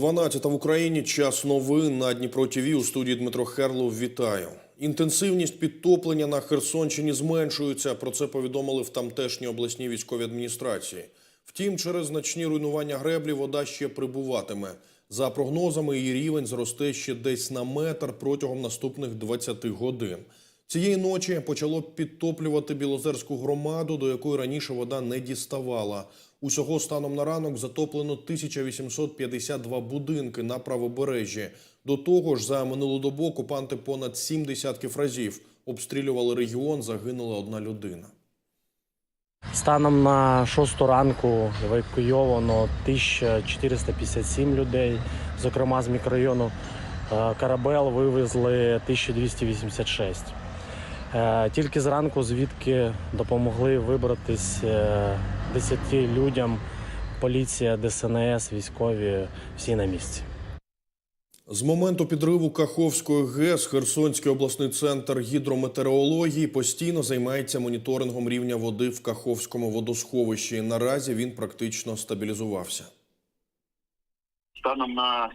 12 в Україні. Час новин на Дніпро ТВ. У студії Дмитро Херлов. Вітаю. Інтенсивність підтоплення на Херсонщині зменшується. Про це повідомили в тамтешній обласній військовій адміністрації. Втім, через значні руйнування греблі вода ще прибуватиме. За прогнозами, її рівень зросте ще десь на метр протягом наступних 20 годин. Цієї ночі почало підтоплювати Білозерську громаду, до якої раніше вода не діставала. Усього станом на ранок затоплено 1852 будинки на правобережжі. До того ж, за минулу добу окупанти понад сім десятків разів обстрілювали регіон, загинула одна людина. Станом на 6 ранку евакуйовано 1457 людей, зокрема з мікрорайону е, Карабел вивезли 1286. Е, Тільки зранку звідки допомогли вибратись 10 людям. Поліція, ДСНС, військові всі на місці. З моменту підриву Каховської ГЕС Херсонський обласний центр гідрометеорології постійно займається моніторингом рівня води в Каховському водосховищі. Наразі він практично стабілізувався. Станом на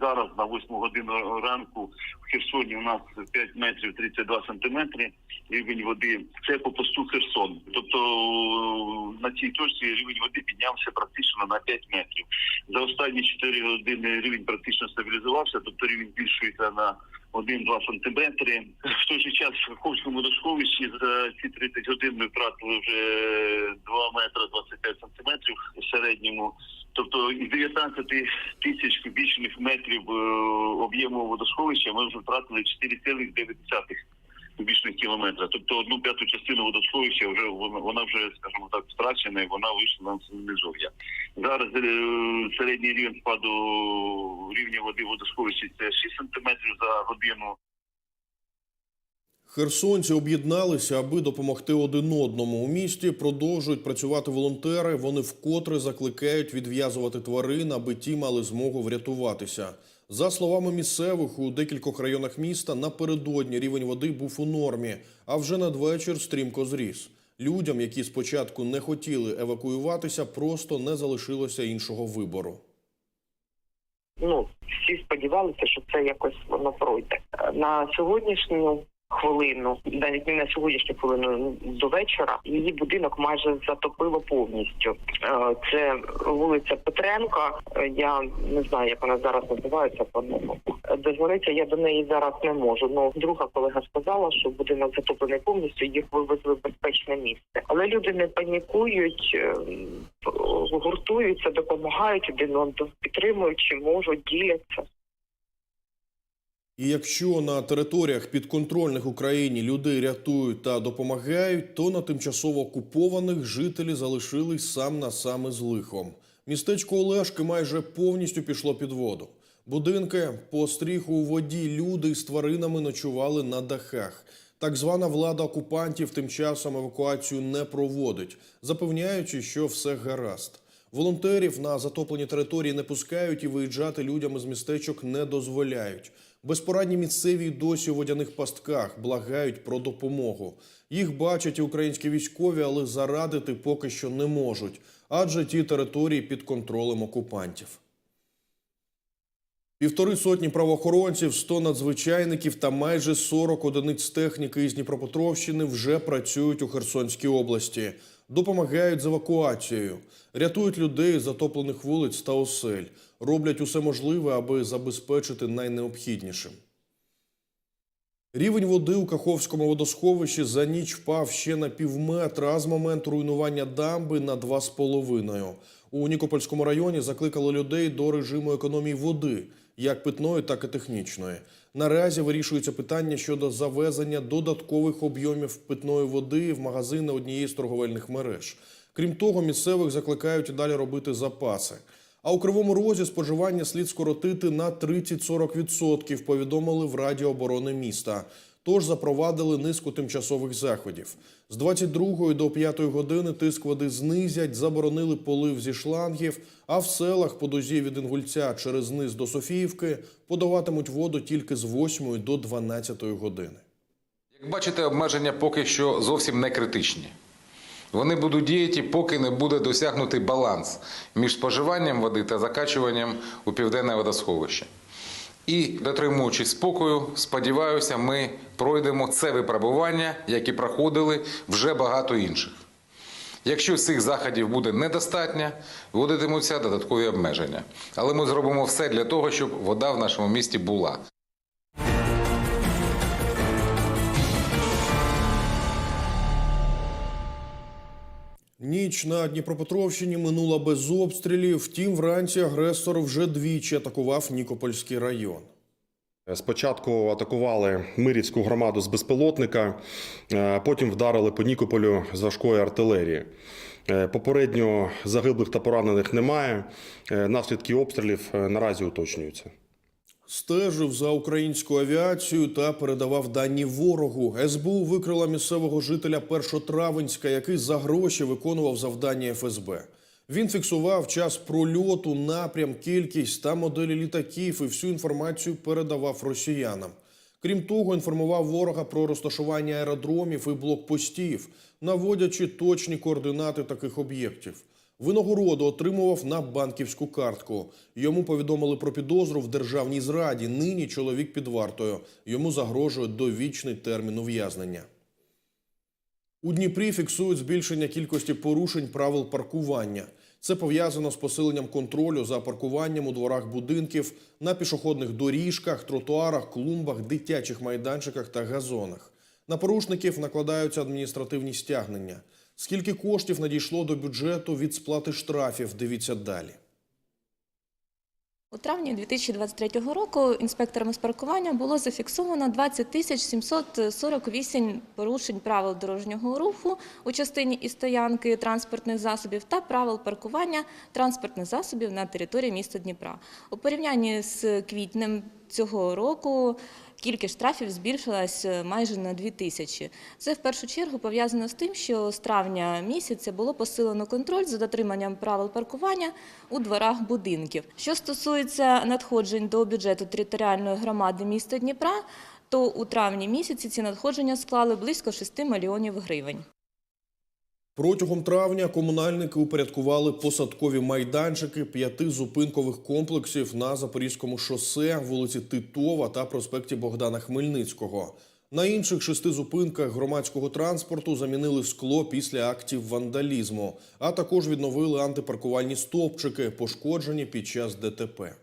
зараз на 8 годину ранку в Херсоні у нас 5 метрів 32 сантиметри рівень води. Це по посту Херсон. Тобто е, на цій точці рівень води піднявся практично на 5 метрів. За останні 4 години рівень практично стабілізувався, тобто рівень збільшується на 1-2 сантиметри. В той же час в Каховському водосховищі за ці 30 годин ми втратили вже 2 метри 25 сантиметрів в середньому. Тобто із 19 тисяч кубічних метрів е, об'єму водосховища ми вже втратили 4,9 кубічних кілометра. Тобто одну п'яту частину водосховища вже вона, вже, скажімо так, втрачена і вона вийшла на низов'я. Зараз е, середній рівень спаду рівня води в водосховищі це 6 сантиметрів за годину. Херсонці об'єдналися, аби допомогти один одному. У місті продовжують працювати волонтери. Вони вкотре закликають відв'язувати тварин, аби ті мали змогу врятуватися. За словами місцевих, у декількох районах міста напередодні рівень води був у нормі, а вже надвечір стрімко зріс. Людям, які спочатку не хотіли евакуюватися, просто не залишилося іншого вибору. ну всі сподівалися, що це якось воно пройде на сьогоднішню. Хвилину, навіть не на сьогоднішню хвилину ну, до вечора, її будинок майже затопило повністю. Е, Це вулиця Петренка. Е, Я не знаю, як вона зараз називається по-новому. Е, Дозвонитися я до неї зараз не можу. Ну друга колега сказала, що будинок затоплений повністю, їх вивезли в безпечне місце. Але люди не панікують, е, гуртуються, допомагають один одному, підтримують, чи можуть, діляться. І якщо на територіях підконтрольних Україні людей рятують та допомагають, то на тимчасово окупованих жителі залишились сам на саме з лихом. Містечко Олешки майже повністю пішло під воду. Будинки по стріху у воді люди з тваринами ночували на дахах. Так звана влада окупантів тим часом евакуацію не проводить, запевняючи, що все гаразд. Волонтерів на затоплені території не пускають і виїжджати людям із містечок не дозволяють. Безпорадні місцеві досі у водяних пастках благають про допомогу. Їх бачать і українські військові, але зарадити поки що не можуть, адже ті території під контролем окупантів. Півтори сотні правоохоронців, 100 надзвичайників та майже 40 одиниць техніки із Дніпропетровщини вже працюють у Херсонській області, допомагають з евакуацією, рятують людей з затоплених вулиць та осель, роблять усе можливе, аби забезпечити найнеобхіднішим. Рівень води у Каховському водосховищі за ніч впав ще на півметра, з моменту руйнування дамби на 2,5. У Нікопольському районі закликали людей до режиму економії води, як питної, так і технічної. Наразі вирішується питання щодо завезення додаткових об'ємів питної води в магазини однієї з торговельних мереж. Крім того, місцевих закликають і далі робити запаси. А у Кривому Розі споживання слід скоротити на 30-40%, повідомили в Раді оборони міста. Тож запровадили низку тимчасових заходів. З 22 до 5 години тиск води знизять, заборонили полив зі шлангів, а в селах по дозі від Інгульця через низ до Софіївки подаватимуть воду тільки з 8 до 12 години. Як бачите, обмеження поки що зовсім не критичні. Вони будуть діяти, поки не буде досягнутий баланс між споживанням води та закачуванням у південне водосховище. І, дотримуючись спокою, сподіваюся, ми пройдемо це випробування, як і проходили вже багато інших. Якщо цих заходів буде недостатньо, вводитимуться додаткові обмеження. Але ми зробимо все для того, щоб вода в нашому місті була. Ніч на Дніпропетровщині минула без обстрілів. Втім, вранці агресор вже двічі атакував Нікопольський район. Спочатку атакували Мирівську громаду з безпілотника, е, потім вдарили по Нікополю з важкої артилерії. Е, Попередньо загиблих та поранених немає. Е, Наслідки обстрілів наразі уточнюються. Стежив за українською авіацією та передавав дані ворогу. СБУ викрила місцевого жителя Першотравенська, який за гроші виконував завдання ФСБ. Він фіксував час прольоту, напрям, кількість та моделі літаків і всю інформацію передавав росіянам. Крім того, інформував ворога про розташування аеродромів і блокпостів, наводячи точні координати таких об'єктів. Винагороду отримував на банківську картку. Йому повідомили про підозру в державній зраді. Нині чоловік під вартою. Йому загрожує довічний термін ув'язнення. У Дніпрі фіксують збільшення кількості порушень правил паркування. Це пов'язано з посиленням контролю за паркуванням у дворах будинків, на пішохідних доріжках, тротуарах, клумбах, дитячих майданчиках та газонах. На порушників накладаються адміністративні стягнення. Скільки коштів надійшло до бюджету від сплати штрафів? Дивіться далі. У травні 2023 року інспекторами з паркування було зафіксовано 20 тисяч 748 порушень правил дорожнього руху у частині і стоянки транспортних засобів та правил паркування транспортних засобів на території міста Дніпра. У порівнянні з квітнем цього року кількість штрафів збільшилась майже на 2 тисячі. Це в першу чергу пов'язано з тим, що з травня місяця було посилено контроль за дотриманням правил паркування у дворах будинків. Що стосується надходжень до бюджету територіальної громади міста Дніпра, то у травні місяці ці надходження склали близько 6 мільйонів гривень. Протягом травня комунальники упорядкували посадкові майданчики п'яти зупинкових комплексів на Запорізькому шосе, вулиці Титова та проспекті Богдана Хмельницького. На інших шести зупинках громадського транспорту замінили скло після актів вандалізму, а також відновили антипаркувальні стовпчики, пошкоджені під час ДТП.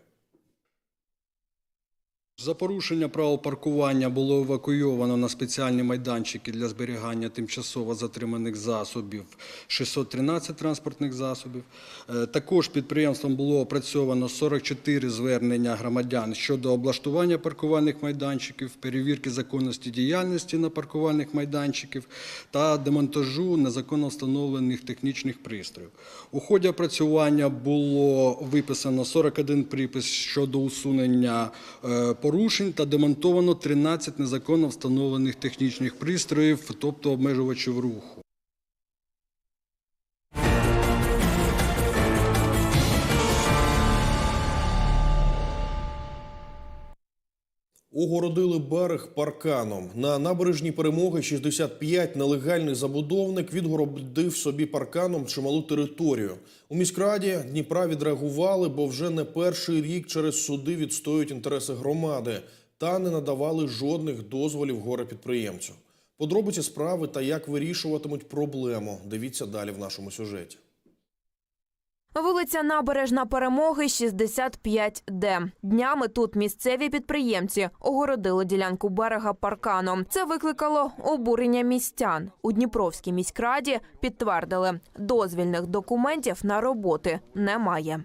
За порушення правил паркування було евакуйовано на спеціальні майданчики для зберігання тимчасово затриманих засобів 613 транспортних засобів. Е, Також підприємством було опрацьовано 44 звернення громадян щодо облаштування паркувальних майданчиків, перевірки законності діяльності на паркувальних майданчиків та демонтажу незаконно встановлених технічних пристроїв. У ході опрацювання було виписано 41 припис щодо усунення е, порушень та демонтовано 13 незаконно встановлених технічних пристроїв, тобто обмежувачів руху. Огородили берег парканом. На набережній перемоги 65 нелегальний забудовник відгородив собі парканом чималу територію. У міськраді Дніпра відреагували, бо вже не перший рік через суди відстоюють інтереси громади та не надавали жодних дозволів горе підприємцю. Подробиці справи та як вирішуватимуть проблему. Дивіться далі в нашому сюжеті. Вулиця Набережна Перемоги, 65Д. Днями тут місцеві підприємці огородили ділянку берега парканом. Це викликало обурення містян. У Дніпровській міськраді підтвердили, дозвільних документів на роботи немає.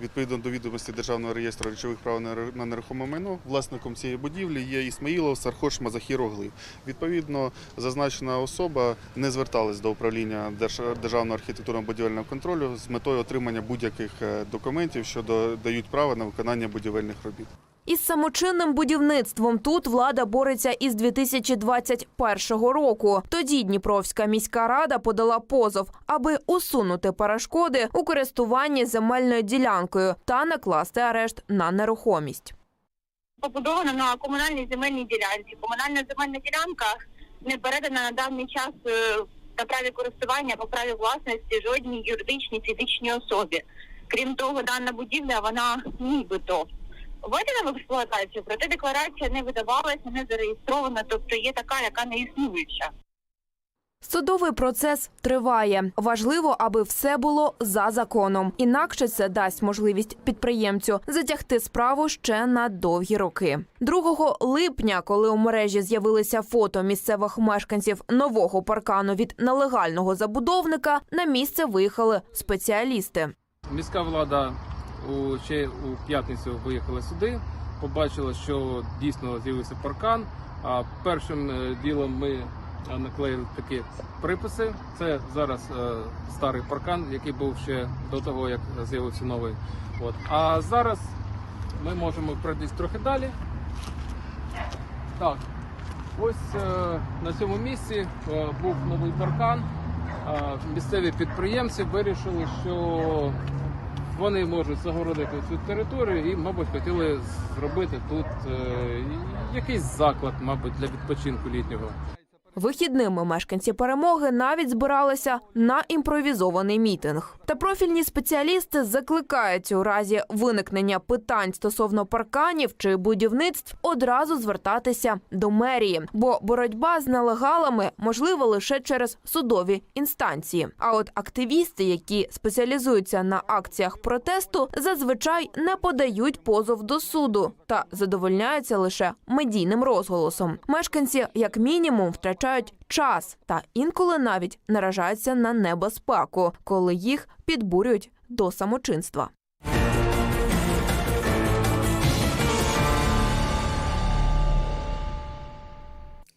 Відповідно до відомості Державного реєстру речових прав на нерухоме майно, власником цієї будівлі є Ісмаїлов Сархош Мазахір Огли. Відповідно, зазначена особа не зверталась до управління Держ- Державного архітектурно-будівельного контролю з метою отримання будь-яких е, документів, що дають право на виконання будівельних робіт. Із самочинним будівництвом тут влада бореться із 2021 року. Тоді Дніпровська міська рада подала позов, аби усунути перешкоди у користуванні земельною ділянкою та накласти арешт на нерухомість. побудована на комунальній земельній ділянці. Комунальна земельна ділянка не передана на даний час е, та праві користування по праві власності жодній юридичній фізичній особі. Крім того, дана будівля вона нібито введена в експлуатацію, проте декларація не видавалася, не зареєстрована, тобто є така, яка не існуюча. Судовий процес триває. Важливо, аби все було за законом. Інакше це дасть можливість підприємцю затягти справу ще на довгі роки. 2 липня, коли у мережі з'явилися фото місцевих мешканців нового паркану від нелегального забудовника, на місце виїхали спеціалісти. Міська влада у ще у п'ятницю виїхала сюди, побачила, що дійсно з'явився паркан. А першим е, ділом ми е, наклеїли такі приписи. Це зараз е, старий паркан, який був ще до того, як з'явився новий. От. А зараз ми можемо пройтись трохи далі. Так, ось е, на цьому місці е, був новий паркан. Місцеві підприємці вирішили, що вони можуть загородити цю територію і, мабуть, хотіли зробити тут е, якийсь заклад, мабуть, для відпочинку літнього. Вихідними мешканці перемоги навіть збиралися на імпровізований мітинг. Та профільні спеціалісти закликають у разі виникнення питань стосовно парканів чи будівництв одразу звертатися до мерії, бо боротьба з нелегалами можлива лише через судові інстанції. А от активісти, які спеціалізуються на акціях протесту, зазвичай не подають позов до суду та задовольняються лише медійним розголосом. Мешканці, як мінімум, втрачають час та інколи навіть наражаються на небезпеку, коли їх підбурюють до самочинства.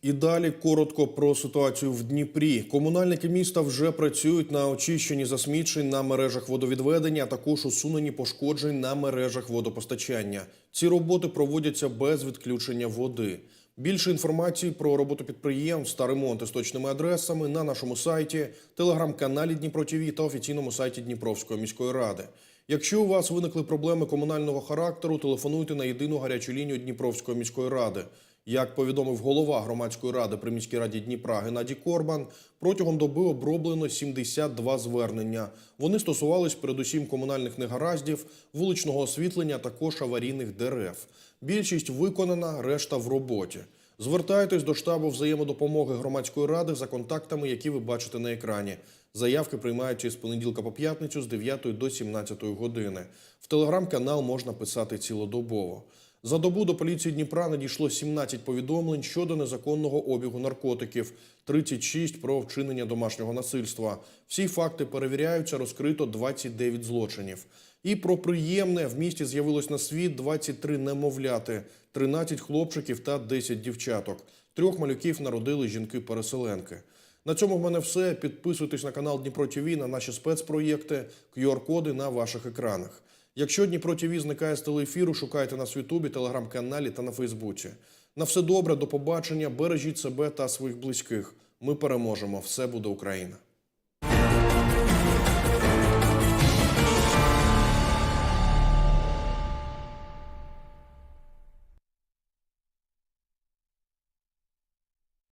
І далі коротко про ситуацію в Дніпрі. Комунальники міста вже працюють на очищенні засмічень на мережах водовідведення, а також усуненні пошкоджень на мережах водопостачання. Ці роботи проводяться без відключення води. Більше інформації про роботу підприємств та ремонти з точними адресами на нашому сайті, телеграм-каналі Дніпро ТІВІ та офіційному сайті Дніпровської міської ради. Якщо у вас виникли проблеми комунального характеру, телефонуйте на єдину гарячу лінію Дніпровської міської ради. Як повідомив голова громадської ради при міській раді Дніпра Геннадій Корбан, протягом доби оброблено 72 звернення. Вони стосувались передусім комунальних негараздів, вуличного освітлення, також аварійних дерев. Більшість виконана, решта в роботі. Звертайтесь до штабу взаємодопомоги громадської ради за контактами, які ви бачите на екрані. Заявки приймаються з понеділка по п'ятницю з 9 до 17 години. В телеграм-канал можна писати цілодобово. За добу до поліції Дніпра надійшло 17 повідомлень щодо незаконного обігу наркотиків, 36 про вчинення домашнього насильства. Всі факти перевіряються, розкрито 29 злочинів. І про приємне в місті з'явилось на світ 23 немовляти, 13 хлопчиків та 10 дівчаток. Трьох малюків народили жінки-переселенки. На цьому в мене все. Підписуйтесь на канал Дніпро ТВ, на наші спецпроєкти, QR-коди на ваших екранах. Якщо Дніпро ТІВІ зникає з телеефіру, шукайте нас в Ютубі, телеграм-каналі та на Фейсбуці. На все добре, до побачення. Бережіть себе та своїх близьких. Ми переможемо. Все буде Україна.